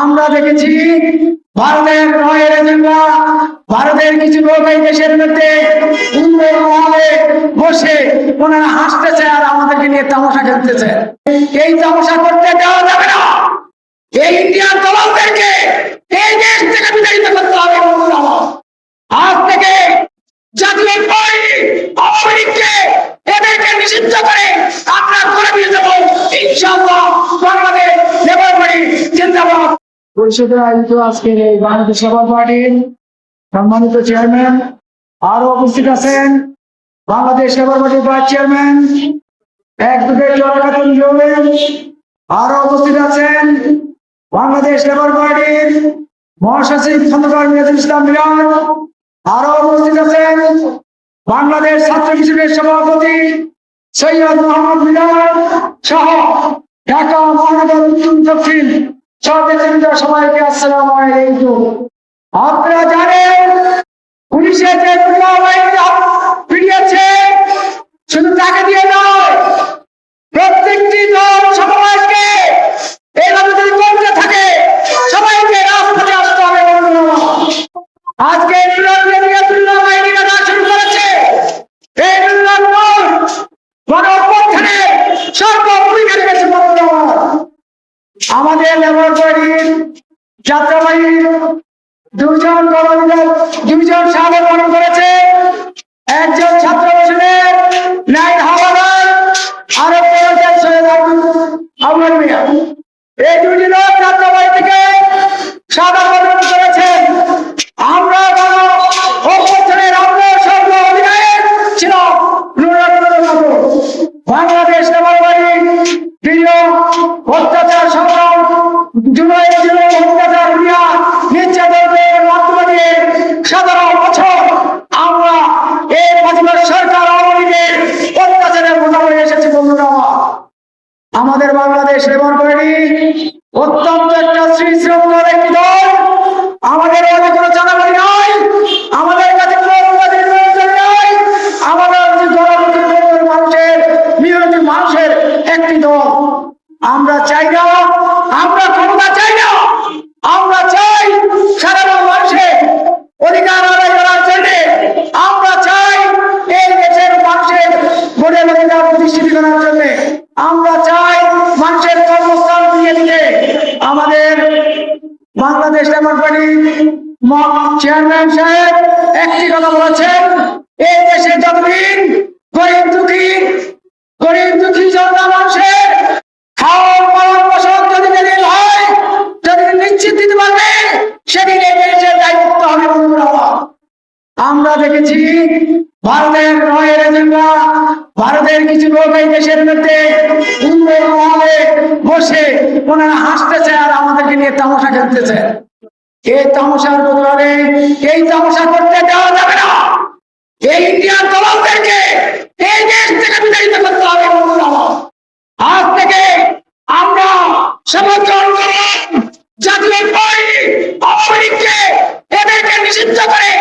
আমরা দেখেছি ভারতের রয়ের এজেন্ডা ভারতের কিছু লোক এই দেশের মধ্যে বসে ওনারা হাসতেছে আর আমাদেরকে নিয়ে তামাশা খেলতেছে। এই তামাশা করতে দেওয়া যাবে না। এই ইন্ডিয়ান দলালদেরকে এই দেশ থেকে বিতাড়িত করতে হবে। আজ থেকে জাতীয় এদেরকে নিষিদ্ধ করে আমরা করে দিয়ে দেবো। ইনশাআল্লাহ বাংলাদেশ লেবার পার্টি জিন্দাবাদ। পরিষদের আয়োজিত আজকের এই বাংলাদেশ লেবার পার্টির সম্মানিত চেয়ারম্যান আরও উপস্থিত আছেন বাংলাদেশ লেবার পার্টির ভাইস চেয়ারম্যান দুটো চলাকাতুন জমেন আরও উপস্থিত আছেন বাংলাদেশ লেবার পার্টির মহাসচিব খন্দকার মিরাজুল ইসলাম মিরান আরও উপস্থিত আছেন বাংলাদেশ ছাত্র শিবিরের সভাপতি সৈয়দ মোহাম্মদ মিরান সহ ঢাকা মহানগর উত্তর দক্ষিণ আপনারা জানেন পুলিশের যে ফিরিয়েছে শুধু তাকে দিয়ে নয় আমাদের লেবার পার্টির যাত্রাবাহী দুজন কর্মীদের দুজন সাবেক গ্রহণ করেছে। একজন ছাত্র পরিষদের নাইট হাওয়াদার আরও করেছেন সৈয়দ এই দুটি জুলাই জুলাই দিয়ে বছর আমরা এই। আমাদের বাংলাদেশ লেবার পার্টি অত্যন্ত একটা শ্রীশৃঙ্খল একটি দল। আমাদের মধ্যে কোনো চাঁদাবাড়ি নয় আমাদের কাছে আমাদের মানুষের মানুষের একটি দল। আমরা চাই না আমরা ক্ষমতা চাই না আমরা চাই সাধারণ মানুষের অধিকার আদায় করার জন্য আমরা চাই এই দেশের মানুষের ভোটের অধিকার প্রতিষ্ঠিত করার জন্য আমরা চাই মানুষের কর্মস্থান দিয়ে দিতে। আমাদের বাংলাদেশ লেবার পার্টি চেয়ারম্যান সাহেব একটি কথা বলেছেন, এই দেশে যতদিন গরিব দুঃখী গরিব দুঃখী জনতা মানুষের খাওয়ার পালন পোষণ যদি যেদিন হয়, যদি নিশ্চিত দিতে পারবে, সেদিন এই দেশের দায়িত্ব হবে আমরা দেখেছি ভারতের রয়ের এজেন্ডা আমাদের কিছু লোক দেশের মধ্যে বসে ওনারা হাসতেছে আর আমাদেরকে নিয়ে খেলতেছে এই বদলে এই করতে দেওয়া যাবে না। থেকে আমরা। এদেরকে নিষিদ্ধ করে